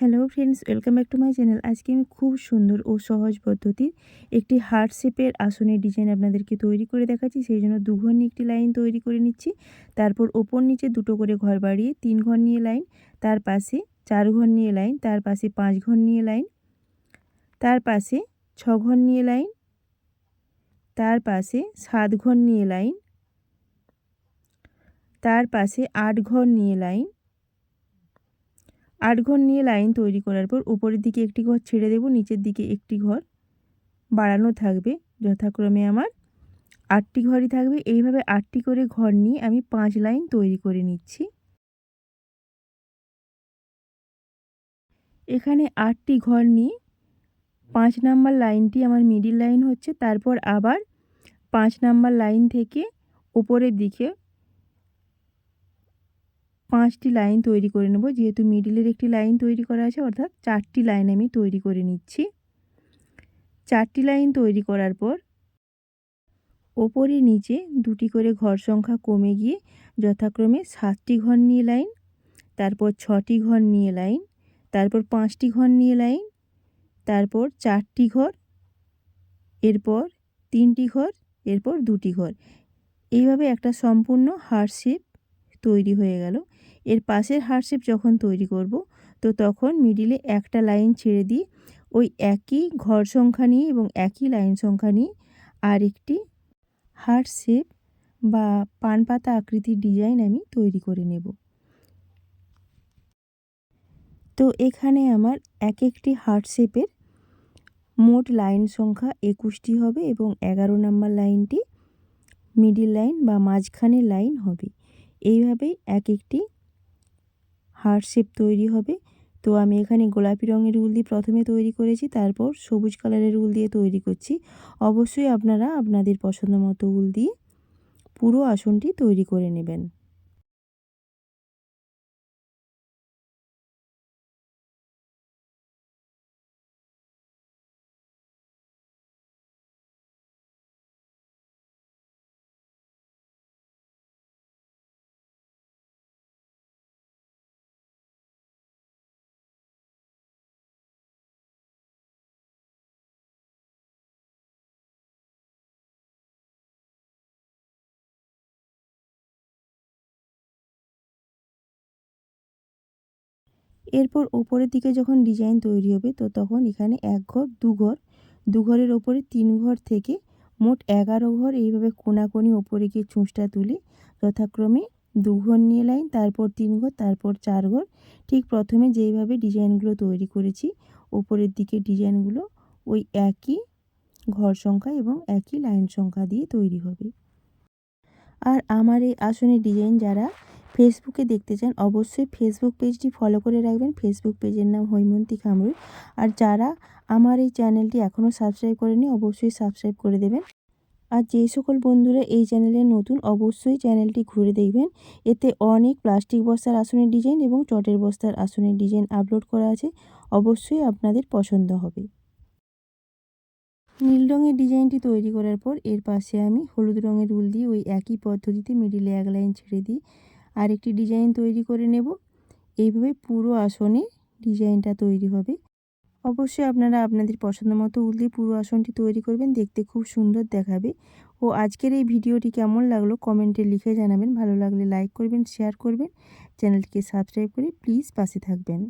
Hello friends welcome back to my channel আজকে আমি খুব সুন্দর ও সহজ পদ্ধতির একটি হার্ট শেপের আসনের ডিজাইন আপনাদেরকে তৈরি করে দেখাচ্ছি। সেই জন্য দু ঘর নিয়ে একটি লাইন তৈরি করে নিচ্ছি। তারপর ওপর নিচে দুটো করে ঘর বাড়িয়ে তিন ঘর নিয়ে লাইন তার পাশে চার ঘর নিয়ে লাইন তার পাশে পাঁচ ঘর নিয়ে লাইন তার পাশে ছ ঘর নিয়ে লাইন তার পাশে সাত ঘর নিয়ে লাইন তার পাশে আট ঘর নিয়ে লাইন আট ঘর নিয়ে লাইন তৈরি করার পর উপরের দিকে একটি ঘর ছেড়ে দেব, নিচের দিকে একটি ঘর। বাড়ানো থাকবে, যথাক্রমে আমার আটটি ঘরই থাকবে। এইভাবে আটটি করে ঘর নিয়ে আমি পাঁচ লাইন তৈরি করে নিচ্ছি। এখানে আটটি ঘর নিয়ে পাঁচ নাম্বার লাইনটি আমার মিডিল লাইন হচ্ছে। তারপর আবার পাঁচ নাম্বার লাইন থেকে উপরের দিকে পাঁচটি লাইন তৈরি করে নেব। যেহেতু মিডিলের একটি লাইন তৈরি করা আছে, অর্থাৎ চারটি লাইন আমি তৈরি করে নিচ্ছি। চারটি লাইন তৈরি করার পর ওপরে নিচে দুটি করে ঘর সংখ্যা কমে গিয়ে যথাক্রমে সাতটি ঘর নিয়ে লাইন, তারপর ছটি ঘর নিয়ে লাইন, তারপর পাঁচটি ঘর নিয়ে লাইন, তারপর চারটি ঘর, এরপর তিনটি ঘর, এরপর দুটি ঘর। এইভাবে একটা সম্পূর্ণ হার্টশেপ তৈরি হয়ে গেল। এর পাশের হার্টশেপ যখন তৈরি করব, তো তখন মিডিলে একটা লাইন ছেড়ে দিই। ওই একই ঘর সংখ্যা নিয়ে এবং একই লাইন সংখ্যা নিয়ে আর একটি হার্টশেপ বা পান পাতা আকৃতির ডিজাইন আমি তৈরি করে নেব। তো এখানে আমার এক একটি হার্টশেপের মোট লাইন সংখ্যা একুশটি হবে এবং এগারো নম্বর লাইনটি মিডিল লাইন বা মাঝখানে লাইন হবে। এইভাবেই এক একটি হার্ট শেপ তৈরি হবে। তো আমি এখানে গোলাপি রঙের উল দিয়ে প্রথমে তৈরি করেছি, তারপর সবুজ কালারের উল দিয়ে তৈরি করছি। অবশ্যই আপনারা আপনাদের পছন্দ মতো উল দিয়ে পুরো আসনটি তৈরি করে নেবেন। এরপর ওপরের দিকে যখন ডিজাইন তৈরি হবে, তো তখন এখানে এক ঘর, দু ঘর, দু ঘরের ওপরে তিন ঘর থেকে মোট এগারো ঘর। এইভাবে কোনাকোনি ওপরে গিয়ে চুঁচটা তুলে যথাক্রমে দু ঘর নিয়ে লাইন, তারপর তিন ঘর, তারপর চার ঘর। ঠিক প্রথমে যেইভাবে ডিজাইনগুলো তৈরি করেছি ওপরের দিকে ডিজাইনগুলো ওই একই ঘর সংখ্যা এবং একই লাইন সংখ্যা দিয়ে তৈরি হবে। আর আমার এই আসনের ডিজাইন যারা ফেসবুকে দেখতে চান, অবশ্যই ফেসবুক পেজটি ফলো করে রাখবেন। ফেসবুক পেজের নাম হৈমন্তী কামরুল আর যারা আমার এই চ্যানেলটি এখনও সাবস্ক্রাইব করেনি অবশ্যই সাবস্ক্রাইব করে দেবেন। আর যে সকল বন্ধুরা এই চ্যানেলে নতুন, অবশ্যই চ্যানেলটি ঘুরে দেখবেন। এতে অনেক প্লাস্টিক বস্তার আসনের ডিজাইন এবং চটের বস্তার আসনের ডিজাইন আপলোড করা আছে। অবশ্যই আপনাদের পছন্দ হবে। নীল রঙের ডিজাইনটি তৈরি করার পর এর পাশে আমি হলুদ রঙের উল দিয়ে ওই একই পদ্ধতিতে মিডিলে এক লাইন ছেড়ে দিই। আরেকটি ডিজাইন তৈরি করে নেব। এইভাবে পুরো আসনে ডিজাইনটা তৈরি হবে। অবশ্যই আপনারা আপনাদের পছন্দ মতো উল দিয়ে পুরো আসনটি তৈরি করবেন, দেখতে খুব সুন্দর দেখাবে। ও আজকের এই ভিডিওটি কেমন লাগল কমেন্টে লিখে জানাবেন। ভালো লাগলে লাইক করবেন, শেয়ার করবেন। চ্যানেলটিকে সাবস্ক্রাইব করে প্লিজ পাশে থাকবেন।